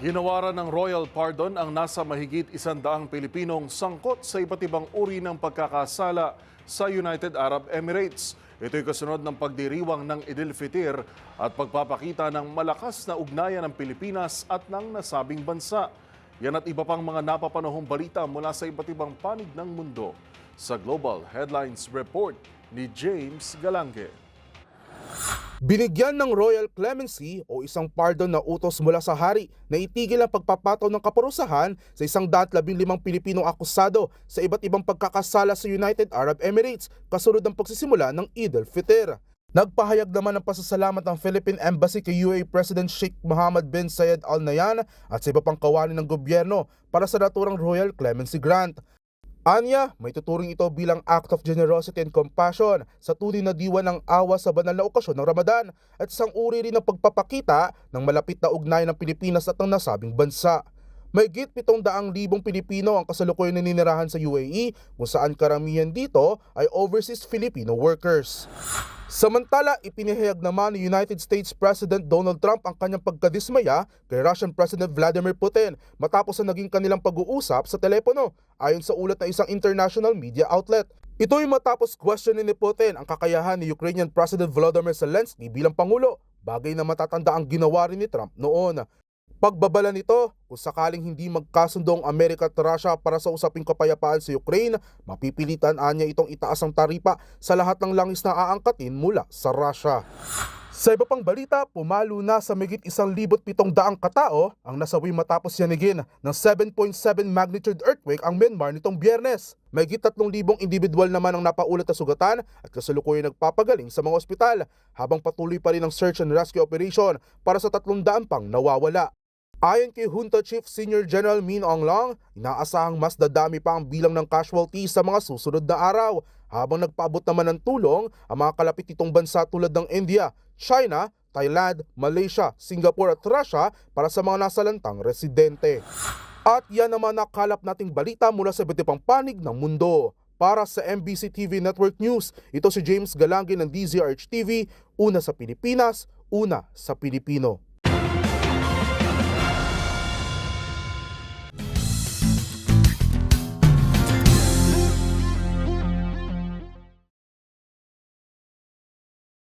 Ginawaran ng royal pardon ang nasa mahigit isandaang Pilipinong sangkot sa iba't ibang uri ng pagkakasala sa United Arab Emirates. Ito'y kasunod ng pagdiriwang ng Idil Fitir at pagpapakita ng malakas na ugnayan ng Pilipinas at ng nasabing bansa. Yan at iba pang mga napapanahong balita mula sa iba't ibang panig ng mundo. Sa Global Headlines Report ni James Galange. Binigyan ng royal clemency o isang pardon na utos mula sa hari na itigil ang pagpapataw ng kaparusahan sa isang limang Pilipinong akusado sa iba't ibang pagkakasala sa United Arab Emirates kasunod ng pagsisimula ng Eid al-Fitr. Nagpahayag naman ng pasasalamat ng Philippine Embassy kay UAE President Sheikh Mohammed bin Zayed Al Nahyan at sa iba pang kawani ng gobyerno para sa naturang Royal Clemency Grant. Anya, may tuturing ito bilang act of generosity and compassion sa tunay na diwa ng awa sa banal na okasyon ng Ramadan at isang uri rin ng pagpapakita ng malapit na ugnayan ng Pilipinas at ng nasabing bansa. May git 700,000 Pilipino ang kasalukuyan na ninirahan sa UAE kung saan karamihan dito ay overseas Filipino workers. Samantala, ipinahayag naman ni United States President Donald Trump ang kanyang pagkadismaya kay Russian President Vladimir Putin matapos ang naging kanilang pag-uusap sa telepono ayon sa ulat ng isang international media outlet. Ito ay matapos questionin ni Putin ang kakayahan ni Ukrainian President Volodymyr Zelensky bilang Pangulo, bagay na matatanda ang ginawa rin ni Trump noon. Pagbabala nito, kung sakaling hindi magkasundo ang Amerika at Russia para sa usaping kapayapaan sa Ukraine, mapipilitan anya itong itaas ang taripa sa lahat ng langis na aangkatin mula sa Russia. Sa iba pang balita, pumalo na sa migit isang libot pitong daang katao ang nasawi matapos yanigin ng 7.7 magnitude earthquake ang Myanmar nitong biyernes. May higit 3,000 individual naman ang napaulat na sugatan at kasalukuyan nagpapagaling sa mga ospital habang patuloy pa rin ang search and rescue operation para sa 300 pang nawawala. Ayon kay Junta Chief Senior General Min Aung Lang, inaasahang mas dadami pa ang bilang ng casualties sa mga susunod na araw habang nagpaabot naman ng tulong ang mga kalapit nitong bansa tulad ng India, China, Thailand, Malaysia, Singapore at Russia para sa mga nasalantang residente. At yan naman nakalap nating balita mula sa iba't panig ng mundo. Para sa MBC TV Network News, ito si James Galangi ng DZRH TV, una sa Pilipinas, una sa Pilipino.